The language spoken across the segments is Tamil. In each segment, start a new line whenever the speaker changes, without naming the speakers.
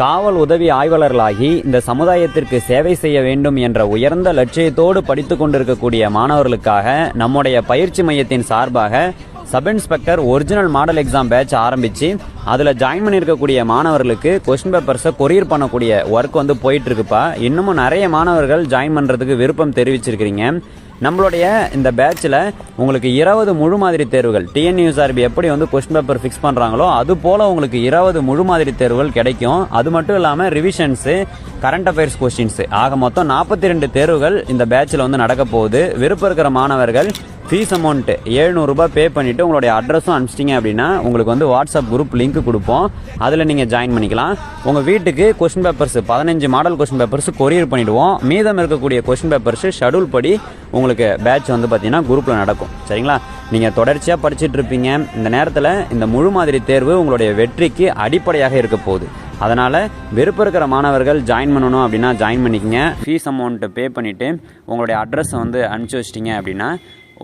காவல் உதவி ஆய்வாளர்களாகி இந்த சமுதாயத்திற்கு சேவை செய்ய வேண்டும் என்ற உயர்ந்த லட்சியத்தோடு படித்துக் கொண்டிருக்கக்கூடிய மாணவர்களுக்காக நம்முடைய பயிற்சி மையத்தின் சார்பாக sub inspector original model exam batch ஆரம்பித்து அதில் ஜாயின் பண்ணியிருக்கக்கூடிய மாணவர்களுக்கு கொஸ்டின் பேப்பர்ஸை கொரியர் பண்ணக்கூடிய ஒர்க் வந்து போயிட்டு இருக்குப்பா. இன்னமும் நிறைய மாணவர்கள் ஜாயின் பண்ணுறதுக்கு விருப்பம் தெரிவிச்சிருக்கிறீங்க. நம்மளுடைய இந்த பேட்சில் உங்களுக்கு இருபது முழு மாதிரி தேர்வுகள். டிஎன்யூஎஸ்ஆர்பி எப்படி வந்து கொஸ்டின் பேப்பர் ஃபிக்ஸ் பண்ணுறாங்களோ அது போல் உங்களுக்கு இருபது முழு மாதிரி தேர்வுகள் கிடைக்கும். அது மட்டும் இல்லாமல் ரிவிஷன்ஸு கரண்ட் அஃபேர்ஸ் கொஸ்டின்ஸு ஆக மொத்தம் நாற்பத்தி ரெண்டு தேர்வுகள் இந்த பேட்சில் வந்து நடக்க போகுது. விருப்பம் இருக்கிற மாணவர்கள் ஃபீஸ் அமௌண்ட் எழுநூறுபா பே பண்ணிவிட்டு உங்களுடைய அட்ரஸும் அனுப்பிச்சிட்டிங்க அப்படின்னா உங்களுக்கு வந்து வாட்ஸ்அப் குரூப் லிங்க் கொடுப்போம். அதில் நீங்கள் ஜாயின் பண்ணிக்கலாம். உங்கள் வீட்டுக்கு கொஸ்டின் பேப்பர்ஸ் பதினஞ்சு மாடல் கொஸ்டின் பேப்பர்ஸ் கொரியர் பண்ணிவிடுவோம் மீதம் இருக்கக்கூடிய கொஸ்டின் பேப்பர்ஸ் ஷெடியூல் படி உங்களுக்கு பேட்ச் வந்து பார்த்தீங்கன்னா குரூப்பில் நடக்கும். சரிங்களா? நீங்கள் தொடர்ச்சியாக படிச்சுட்டு இருப்பீங்க. இந்த நேரத்தில் இந்த முழு மாதிரி தேர்வு உங்களுடைய வெற்றிக்கு அடிப்படையாக இருக்க போகுது. அதனால் விருப்பம் இருக்கிற மாணவர்கள் ஜாயின் பண்ணணும் அப்படின்னா ஜாயின் பண்ணிக்கங்க. ஃபீஸ் அமௌண்ட்டு பே பண்ணிவிட்டு உங்களுடைய அட்ரஸை வந்து அனுப்பிச்சி வச்சிட்டிங்க அப்படின்னா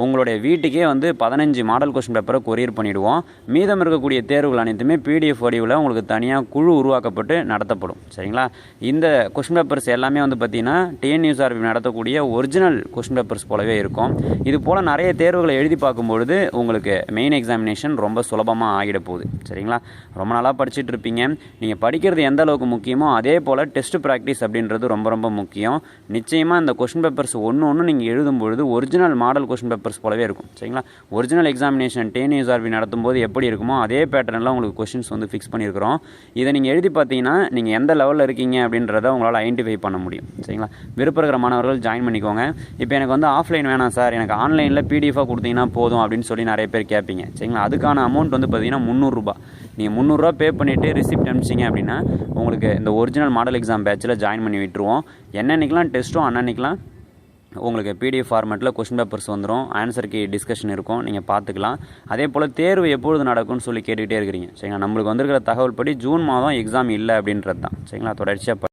உங்களுடைய வீட்டுக்கே வந்து பதினஞ்சு மாடல் கொஸ்டின் பேப்பரை கொரியர் பண்ணிவிடுவோம் மீதம் இருக்கக்கூடிய தேர்வுகள் அனைத்துமே பிடிஎஃப் வடிவில் உங்களுக்கு தனியாக குழு உருவாக்கப்பட்டு நடத்தப்படும். சரிங்களா? இந்த கொஸ்டின் பேப்பர்ஸ் எல்லாமே வந்து பார்த்திங்கன்னா டிஎன்யூஎஸ்ஆர்பி நடத்தக்கூடிய ஒரிஜினல் கொஸ்டின் பேப்பர்ஸ் போலவே இருக்கும். இது போல் நிறைய தேர்வுகளை எழுதி பார்க்கும்பொழுது உங்களுக்கு மெயின் எக்ஸாமினேஷன் ரொம்ப சுலபமாக ஆகிட போகுது. சரிங்களா? ரொம்ப நாளாக படிச்சுட்டு இருப்பீங்க. நீங்கள் படிக்கிறது எந்த அளவுக்கு முக்கியமோ அதே போல் டெஸ்ட் ப்ராக்டிஸ் அப்படின்றது ரொம்ப ரொம்ப முக்கியம். நிச்சயமாக இந்த கொஸ்டின் பேப்பர்ஸ் ஒன்று ஒன்று நீங்கள் எழுதும் பொழுது ஒரிஜினல் மாடல் கொஸ்டின் பேப்பர்ஸ் போலவே இருக்கும். சரிங்களா? ஒரிஜினல் எக்ஸாமினேஷன் டிஎன்யூஎஸ்ஆர்பி நடத்தும் போது எப்படி இருக்குமோ அதே பேட்டர்னில் உங்களுக்கு கொஷின்ஸ் வந்து ஃபிக்ஸ் பண்ணியிருக்கிறோம். இதை நீங்கள் எழுதி பார்த்தீங்கன்னா நீங்கள் எந்த லெவலில் இருக்கீங்க அப்படின்றத உங்களால் ஐடென்டிஃபை பண்ண முடியும். சரிங்களா? விருப்பம் இருக்கிற மாணவர்கள் ஜாயின் பண்ணிக்கோங்க. இப்போ எனக்கு வந்து ஆஃப்லைன் வேணாம் சார் எனக்கு ஆன்லைனில் பிடிஎஃபாக கொடுத்தீங்கன்னா போதும் அப்படின்னு சொல்லி நிறைய பேர் கேட்பீங்க. சரிங்களா? அதுக்கான அமௌண்ட் வந்து பார்த்தீங்கன்னா முந்நூறுரூபா நீங்கள் முந்நூறுரூவா பே பண்ணிவிட்டு ரிசிப்ட் அனுப்பிச்சிங்க அப்படின்னா உங்களுக்கு இந்த ஒரிஜினல் மாடல் எக்ஸாம் பேட்சில் ஜாயின் பண்ணி விட்டுருவோம். என்னன்னைக்கெலாம் டெஸ்ட்டும் அன்னன்னைக்கெலாம் உங்களுக்கு பிடிஎஃப் ஃபார்மேட்டில் கொஸ்டின் பேப்பர்ஸ் வந்துடும் ஆன்சருக்கு டிஸ்கஷன் இருக்கும். நீங்கள் பார்த்துக்கலாம் அதே போல் தேர்வு எப்பொழுது நடக்கும்னு சொல்லி கேட்டுக்கிட்டே இருக்கிறீங்க. சரிங்களா? நம்மளுக்கு வந்திருக்கிற தகவல் படி ஜூன் மாதம் எக்ஸாம் இல்லை அப்படின்றது தான் சரிங்களா? தொடர்ச்சியாக